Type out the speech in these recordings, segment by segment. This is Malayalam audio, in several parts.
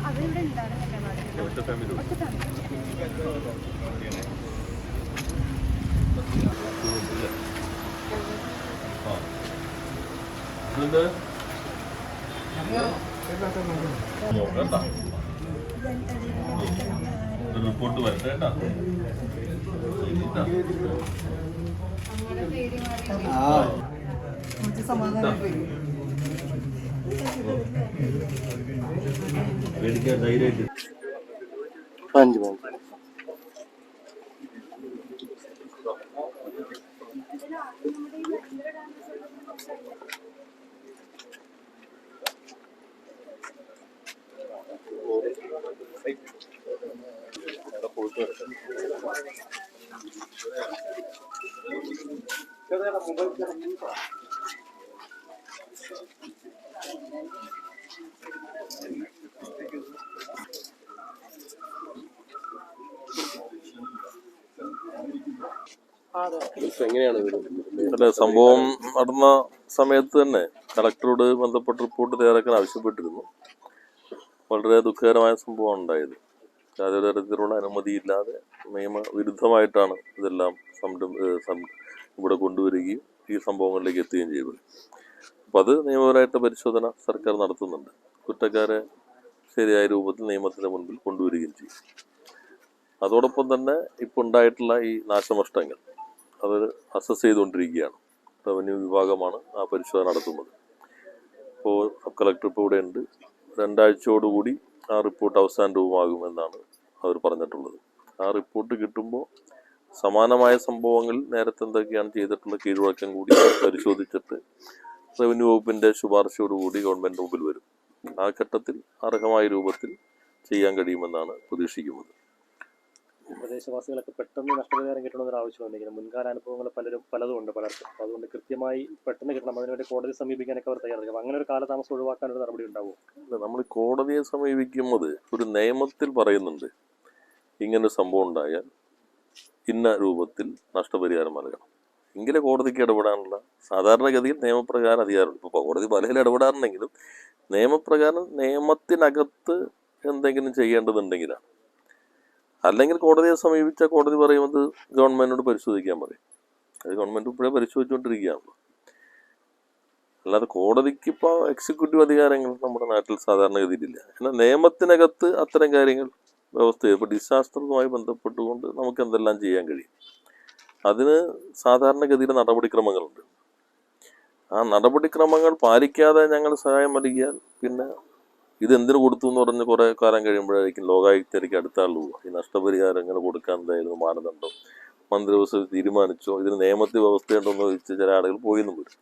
അവരിവിടെ ഉണ്ടായിരുന്നല്ലേ റിപ്പോർട്ട് വരട്ടെ കേട്ടാ ഇതാ. പേടിക്കാൻ ധൈര്യമായിട്ട് പഞ്ച് പഞ്ച് എങ്ങനെയാണ് സംഭവം നടന്ന സമയത്ത് തന്നെ കളക്ടറോട് ബന്ധപ്പെട്ട് റിപ്പോർട്ട് തയ്യാറാക്കാൻ ആവശ്യപ്പെട്ടിരുന്നു. വളരെ ദുഃഖകരമായ സംഭവമാണ് ഉണ്ടായത്. യാതൊരു തരത്തിലുള്ള അനുമതിയില്ലാതെ നിയമവിരുദ്ധമായിട്ടാണ് ഇതെല്ലാം സംരം ഇവിടെ കൊണ്ടുവരികയും ഈ സംഭവങ്ങളിലേക്ക് എത്തുകയും ചെയ്യും അപ്പം അത് നിയമപരമായിട്ട് പരിശോധന സർക്കാർ നടത്തുന്നുണ്ട്. കുറ്റക്കാരെ ശരിയായ രൂപത്തിൽ നിയമത്തിന് മുൻപിൽ കൊണ്ടുവരികയും ചെയ്യും. അതോടൊപ്പം തന്നെ ഇപ്പോൾ ഉണ്ടായിട്ടുള്ള ഈ നാശനഷ്ടങ്ങൾ അത് അസസ് ചെയ്തുകൊണ്ടിരിക്കുകയാണ്. റവന്യൂ വിഭാഗമാണ് ആ പരിശോധന നടത്തുന്നത്. ഇപ്പോൾ സബ് കളക്ടർ ഇപ്പോൾ ഇവിടെ ഉണ്ട് രണ്ടാഴ്ചയോടുകൂടി ആ റിപ്പോർട്ട് അവസാന രൂപമാകുമെന്നാണ് അവർ പറഞ്ഞിട്ടുള്ളത്. ആ റിപ്പോർട്ട് കിട്ടുമ്പോൾ സമാനമായ സംഭവങ്ങൾ നേരത്തെ എന്തൊക്കെയാണ് ചെയ്തിട്ടുള്ള കീഴ്വഴക്കം കൂടി പരിശോധിച്ചിട്ട് റവന്യൂ വകുപ്പിന്റെ ശുപാർശയോടുകൂടി ഗവൺമെന്റ് മുമ്പിൽ വരും. ആ ഘട്ടത്തിൽ അർഹമായ രൂപത്തിൽ ചെയ്യാൻ കഴിയുമെന്നാണ് പ്രതീക്ഷിക്കുന്നത്. പ്രദേശവാസികളൊക്കെ പെട്ടെന്ന് നഷ്ടപരിഹാരം കിട്ടണമെന്ന് ആവശ്യം ഉണ്ടെങ്കിലും മുൻകാല അനുഭവങ്ങൾ പലരും പലതും ഉണ്ട് പലർക്കും. അപ്പോൾ അതുകൊണ്ട് കൃത്യമായി പെട്ടെന്ന് കിട്ടണം. അതിനുവേണ്ടി കോടതി സമീപിക്കാനൊക്കെ അവർ തയ്യാറാക്കും അങ്ങനെ ഒരു കാലതാമസം ഒഴിവാക്കാൻ ഒരു നടപടി ഉണ്ടാവും? അല്ല, നമ്മൾ കോടതിയെ സമീപിക്കുന്നത് ഒരു നിയമത്തിൽ പറയുന്നുണ്ട്. ഇങ്ങനെ സംഭവം ഉണ്ടായാൽ ഇന്ന രൂപത്തിൽ നഷ്ടപരിഹാരം നൽകണം. എങ്കിലേ കോടതിക്ക് ഇടപെടാനുള്ള സാധാരണഗതിയിൽ നിയമപ്രകാരം അധികാരമുണ്ട്. ഇപ്പോൾ കോടതി പലതിൽ ഇടപെടാറുണ്ടെങ്കിലും നിയമപ്രകാരം നിയമത്തിനകത്ത് എന്തെങ്കിലും ചെയ്യേണ്ടതുണ്ടെങ്കിലാണ്. അല്ലെങ്കിൽ കോടതിയെ സമീപിച്ച കോടതി പറയുന്നത് ഗവൺമെന്റിനോട് പരിശോധിക്കാൻ പറയും. അത് ഗവൺമെന്റ് ഇപ്പോഴേ പരിശോധിച്ചുകൊണ്ടിരിക്കുകയാണല്ലോ അല്ലാതെ കോടതിക്ക് ഇപ്പോൾ എക്സിക്യൂട്ടീവ് അധികാരങ്ങൾ നമ്മുടെ നാട്ടിൽ സാധാരണഗതിയിലില്ല എന്നാൽ നിയമത്തിനകത്ത് അത്തരം കാര്യങ്ങൾ വ്യവസ്ഥ ഇപ്പോൾ ഡിസാസ്റ്ററുമായി ബന്ധപ്പെട്ടുകൊണ്ട് നമുക്ക് എന്തെല്ലാം ചെയ്യാൻ കഴിയും? അതിന് സാധാരണഗതിയിലെ നടപടിക്രമങ്ങളുണ്ട്. ആ നടപടിക്രമങ്ങൾ പാലിക്കാതെ ഞങ്ങൾ സഹായം നൽകിയാൽ പിന്നെ ഇതെന്തിനു കൊടുത്തു എന്ന് പറഞ്ഞ് കുറേ കാലം കഴിയുമ്പോഴായിരിക്കും ലോകായുക്തർക്ക് അടുത്താളു ഈ നഷ്ടപരിഹാരങ്ങൾ കൊടുക്കാൻ എന്തായിരുന്നു മാനദണ്ഡം? മന്ത്രിസഭ തീരുമാനിച്ചോ? ഇതിന് നിയമത്തിൽ വ്യവസ്ഥയുണ്ടോ എന്ന് ചോദിച്ച് ചില ആളുകൾ പോയിന്നും വരും.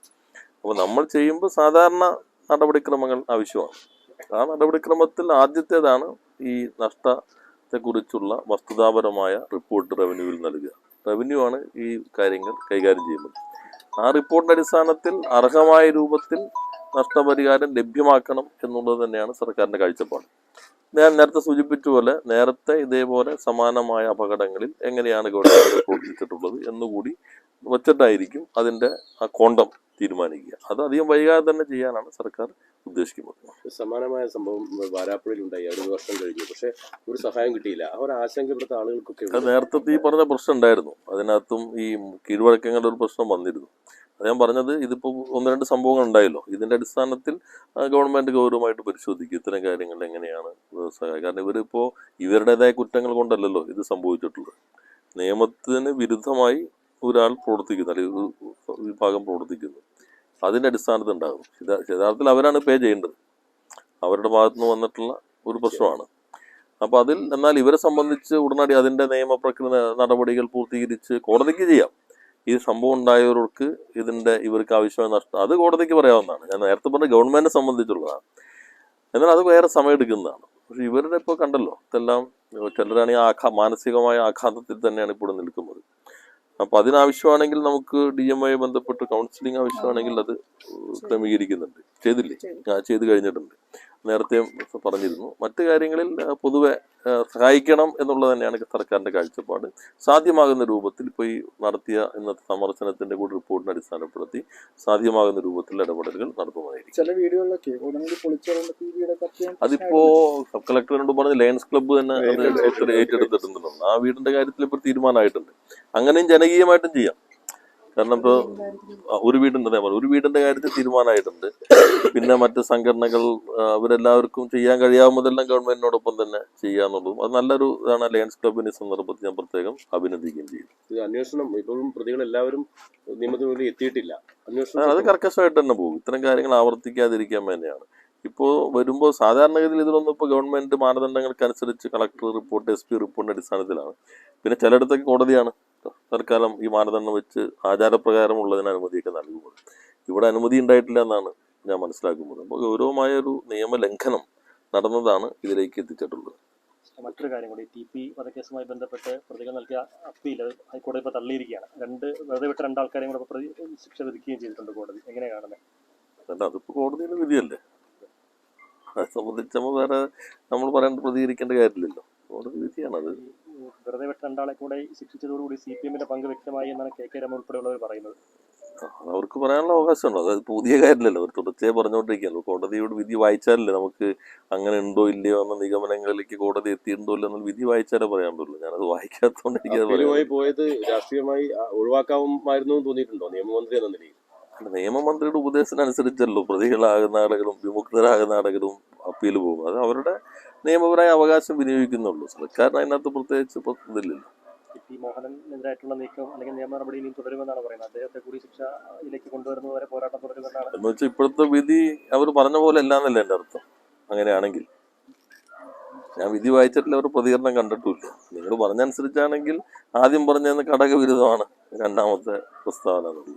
അപ്പോൾ നമ്മൾ ചെയ്യുമ്പോൾ സാധാരണ നടപടിക്രമങ്ങൾ ആവശ്യമാണ്. ആ നടപടിക്രമത്തിൽ ആദ്യത്തേതാണ് ഈ നഷ്ടത്തെക്കുറിച്ചുള്ള വസ്തുതാപരമായ റിപ്പോർട്ട് റവന്യൂവിൽ നൽകുക. റവന്യൂ ആണ് ഈ കാര്യങ്ങൾ കൈകാര്യം ചെയ്യുന്നത്. ആ റിപ്പോർട്ടിന്റെ അടിസ്ഥാനത്തിൽ അർഹമായ രൂപത്തിൽ നഷ്ടപരിഹാരം ലഭ്യമാക്കണം എന്നുള്ളത് തന്നെയാണ് സർക്കാരിന്റെ കാഴ്ചപ്പാട്. ഞാൻ നേരത്തെ സൂചിപ്പിച്ച പോലെ നേരത്തെ ഇതേപോലെ സമാനമായ അപകടങ്ങളിൽ എങ്ങനെയാണ് ഗവൺമെന്റ് പ്രവർത്തിച്ചിട്ടുള്ളത് എന്നുകൂടി വച്ചിട്ടായിരിക്കും അതിന്റെ ആ കോണ്ടം തീരുമാനിക്കുക. അത് അധികം വൈകാതെ തന്നെ ചെയ്യാനാണ് സർക്കാർ ഉദ്ദേശിക്കുന്നത് സമാനമായ സംഭവം വാരാപ്പുഴയിൽ ഉണ്ടായി ഒരു വർഷം കഴിഞ്ഞു. പക്ഷേ ഒരു സഹായം കിട്ടിയില്ല. അവർ ആശങ്കപ്പെടുത്ത ആളുകൾക്കൊക്കെ. നേരത്തെ ഈ പറഞ്ഞ പ്രശ്നം ഉണ്ടായിരുന്നു അതിനകത്തും ഈ കീഴ്വഴക്കങ്ങളുടെ ഒരു പ്രശ്നം വന്നിരുന്നു. അത് ഞാൻ പറഞ്ഞത് ഇതിപ്പോൾ ഒന്ന് രണ്ട് സംഭവങ്ങൾ ഉണ്ടായല്ലോ. ഇതിന്റെ അടിസ്ഥാനത്തിൽ ഗവൺമെന്റ് ഗവൺമെന്റ് ഗൗരവമായിട്ട് പരിശോധിക്കും ഇത്തരം കാര്യങ്ങൾ എങ്ങനെയാണ് സഹായം. കാരണം ഇവരിപ്പോൾ ഇവരുടേതായ കുറ്റങ്ങൾ കൊണ്ടല്ലല്ലോ ഇത് സംഭവിച്ചിട്ടുള്ളത്. നിയമത്തിന് വിരുദ്ധമായി ഒരാൾ പ്രവർത്തിക്കുന്നു അല്ലെങ്കിൽ ഒരു വിഭാഗം പ്രവർത്തിക്കുന്നു. അതിന്റെ അടിസ്ഥാനത്തിൽ ഉണ്ടാകും. യഥാർത്ഥത്തിൽ അവരാണ് പേ ചെയ്യേണ്ടത്. അവരുടെ ഭാഗത്തുനിന്ന് വന്നിട്ടുള്ള ഒരു പ്രശ്നമാണ്. അപ്പോൾ അതിൽ എന്നാൽ ഇവരെ സംബന്ധിച്ച് ഉടനടി അതിന്റെ നിയമപ്രക്രിയ നടപടികൾ പൂർത്തീകരിച്ച് കോടതിക്ക് ചെയ്യാം. ഈ സംഭവം ഉണ്ടായവർക്ക് ഇതിന്റെ ഇവർക്ക് ആവശ്യമായ നഷ്ടം അത് കോടതിക്ക് പറയാവുന്നതാണ്. ഞാൻ നേരത്തെ പറഞ്ഞ ഗവൺമെന്റിനെ സംബന്ധിച്ചുള്ളതാണ്. എന്നാൽ അത് വേറെ സമയം എടുക്കുന്നതാണ്. പക്ഷെ ഇവരുടെ ഇപ്പോൾ കണ്ടല്ലോ ഇതെല്ലാം ചിലരാണെങ്കിൽ ആഘാ മാനസികമായ ആഘാതത്തിൽ തന്നെയാണ് ഇപ്പോൾ നിൽക്കുന്നത്. അപ്പൊ അതിനാവശ്യമാണെങ്കിൽ നമുക്ക് ഡി എം ഐ ബന്ധപ്പെട്ട് കൗൺസിലിംഗ് ആവശ്യമാണെങ്കിൽ അത് ക്രമീകരിക്കുന്നുണ്ട്. ചെയ്തില്ലേ? ആ ചെയ്ത് കഴിഞ്ഞിട്ടുണ്ട്. നേരത്തെയും പറഞ്ഞിരുന്നു. മറ്റു കാര്യങ്ങളിൽ പൊതുവെ സഹായിക്കണം എന്നുള്ളത് തന്നെയാണ് സർക്കാരിന്റെ കാഴ്ചപ്പാട്. സാധ്യമാകുന്ന രൂപത്തിൽ ഇപ്പോൾ ഈ നടത്തിയ ഇന്നത്തെ സന്ദർശനത്തിന്റെ കൂടി റിപ്പോർട്ടിനെ അടിസ്ഥാനപ്പെടുത്തി സാധ്യമാകുന്ന രൂപത്തിൽ ഇടപെടലുകൾ നടത്തുന്നതായിരിക്കും. ചില വീടുകളിലൊക്കെ അതിപ്പോ സബ് കളക്ടറിനോട് പറഞ്ഞ് ലയൺസ് ക്ലബ്ബ് തന്നെ അത് ഏറ്റെടു- ആ വീടിന്റെ കാര്യത്തിൽ ഇപ്പോൾ തീരുമാനമായിട്ടുണ്ട്. അങ്ങനെയും ജനകീയമായിട്ടും ചെയ്യാം. കാരണം ഇപ്പോൾ ഒരു വീടിന്റെ ഞാൻ ഒരു വീടിന്റെ കാര്യത്തിൽ തീരുമാനമായിട്ടുണ്ട്. പിന്നെ മറ്റ് സംഘടനകൾ അവരെല്ലാവർക്കും ചെയ്യാൻ കഴിയാവുന്നതെല്ലാം ഗവൺമെന്റിനോടൊപ്പം തന്നെ ചെയ്യാന്നുള്ളതും അത് നല്ലൊരു ഇതാണ് ലയൺസ് ക്ലബിന്റെ ഈ സന്ദർഭത്തിൽ ഞാൻ പ്രത്യേകം അഭിനന്ദിക്കുകയും ചെയ്യും അന്വേഷണം ഇപ്പോഴും പ്രതികൾ എല്ലാവരും നിയമത്തിന് മുന്നിൽ എത്തിയിട്ടില്ല. അന്വേഷണം അത് കർക്കശമായിട്ട് തന്നെ പോകും. ഇത്തരം കാര്യങ്ങൾ ആവർത്തിക്കാതിരിക്കാൻ തന്നെയാണ്. ഇപ്പോൾ വരുമ്പോൾ സാധാരണഗതിയിൽ ഇതിലൊന്നും ഇപ്പോൾ ഗവൺമെന്റ് മാനദണ്ഡങ്ങൾക്കനുസരിച്ച് കളക്ടർ റിപ്പോർട്ട് എസ് പി റിപ്പോർട്ടിന്റെ അടിസ്ഥാനത്തിലാണ്. പിന്നെ ചിലയിടത്തൊക്കെ കോടതിയാണ്. തൽക്കാലം ഈ മാനദണ്ഡം വെച്ച് ആചാരപ്രകാരമുള്ളതിന് അനുമതിയൊക്കെ നൽകുന്നത് ഇവിടെ അനുമതി ഉണ്ടായിട്ടില്ല എന്നാണ് ഞാൻ മനസ്സിലാക്കുന്നത്. അപ്പോൾ ഗൗരവമായ ഒരു നിയമലംഘനം നടന്നതാണ് ഇതിലേക്ക് എത്തിച്ചിട്ടുള്ളത്. മറ്റൊരു കാര്യം കൂടി ടി പി വധക്കേസുമായി ബന്ധപ്പെട്ട് പ്രതികൾ നൽകിയ അപ്പീൽ ഹൈക്കോടതി ഇപ്പോൾ തള്ളിയിരിക്കുകയാണ്. രണ്ട് വെറുതെ വിട്ട രണ്ടാൾക്കാരെയും കൂടെ പ്രതി ശിക്ഷ വിധിക്കുകയും ചെയ്തിട്ടുണ്ട് കോടതി. എങ്ങനെയാണ് കാണുന്നത് അല്ല അതിപ്പോൾ കോടതിയുടെ വിധിയല്ലേ? അത് സംബന്ധിച്ച് നമ്മൾ വേറെ നമ്മൾ പറയേണ്ട പ്രതികരിക്കേണ്ട കാര്യമില്ലല്ലോ. കോടതി വിധിയാണത്. വെറുതെ വിട്ട രണ്ടാളെ കൂടെ ശിക്ഷിച്ചതോടുകൂടി സി പി എമ്മിന്റെ പങ്ക് വ്യക്തമായി എന്നാണ് കെ കെ രമ ഉൾപ്പെടെയുള്ളവർ പറയുന്നത്. അവർക്ക് പറയാനുള്ള അവകാശമുണ്ടോ. അതായത് പുതിയ കാര്യമല്ലല്ലോ. അവർ തുടർച്ചയായി പറഞ്ഞുകൊണ്ടിരിക്കുകയല്ലോ കോടതിയോട് വിധി വായിച്ചാലല്ലേ നമുക്ക് അങ്ങനെ ഉണ്ടോ ഇല്ലയോ എന്ന നിഗമനങ്ങളിലേക്ക് കോടതി എത്തിയിട്ടുണ്ടോ എന്നുള്ള വിധി വായിച്ചാലേ പറയാൻ പറ്റുള്ളൂ. ഞാനത് വായിക്കാത്തതുകൊണ്ട് എനിക്കത് പറയാം പോയത് രാഷ്ട്രീയമായി ഒഴിവാക്കാമായിരുന്നു തോന്നിയിട്ടുണ്ടോ? നിയമമന്ത്രി എന്ന നിലയിൽ? നിയമമന്ത്രിയുടെ ഉപദേശത്തിനനുസരിച്ചല്ലോ പ്രതികളാകുന്ന ആളുകളും വിമുക്തരാകുന്ന ആളുകളും അപ്പീൽ പോകും. അത് അവരുടെ നിയമപരമായ അവകാശം വിനിയോഗിക്കുന്നുള്ളൂ. സർക്കാർ അതിനകത്ത് പ്രത്യേകിച്ച് ഇതില്ലല്ലോ ടി പി മോഹനനെതിരായിട്ടുള്ള നീക്കം അല്ലെങ്കിൽ നിയമ നടപടി ഇനിയും തുടരുമെന്നാണ് പറയുന്നത്. അദ്ദേഹത്തെ കൂടി ശിക്ഷയിലേക്ക് പോരാട്ടം തുടരുമെന്നാണ്. എന്ന് വെച്ചാൽ ഇപ്പോഴത്തെ വിധി അവർ പറഞ്ഞ പോലെ അല്ല എന്നല്ലേ എന്റെ അർത്ഥം. അങ്ങനെയാണെങ്കിൽ ഞാൻ വിധി വായിച്ചിട്ടില്ല അവർ പ്രതികരണം കണ്ടിട്ടില്ല നിങ്ങൾ പറഞ്ഞനുസരിച്ചാണെങ്കിൽ ആദ്യം പറഞ്ഞതെന്ന് ഘടകവിരുദ്ധമാണ് രണ്ടാമത്തെ പ്രസ്താവന എന്നുള്ളത്.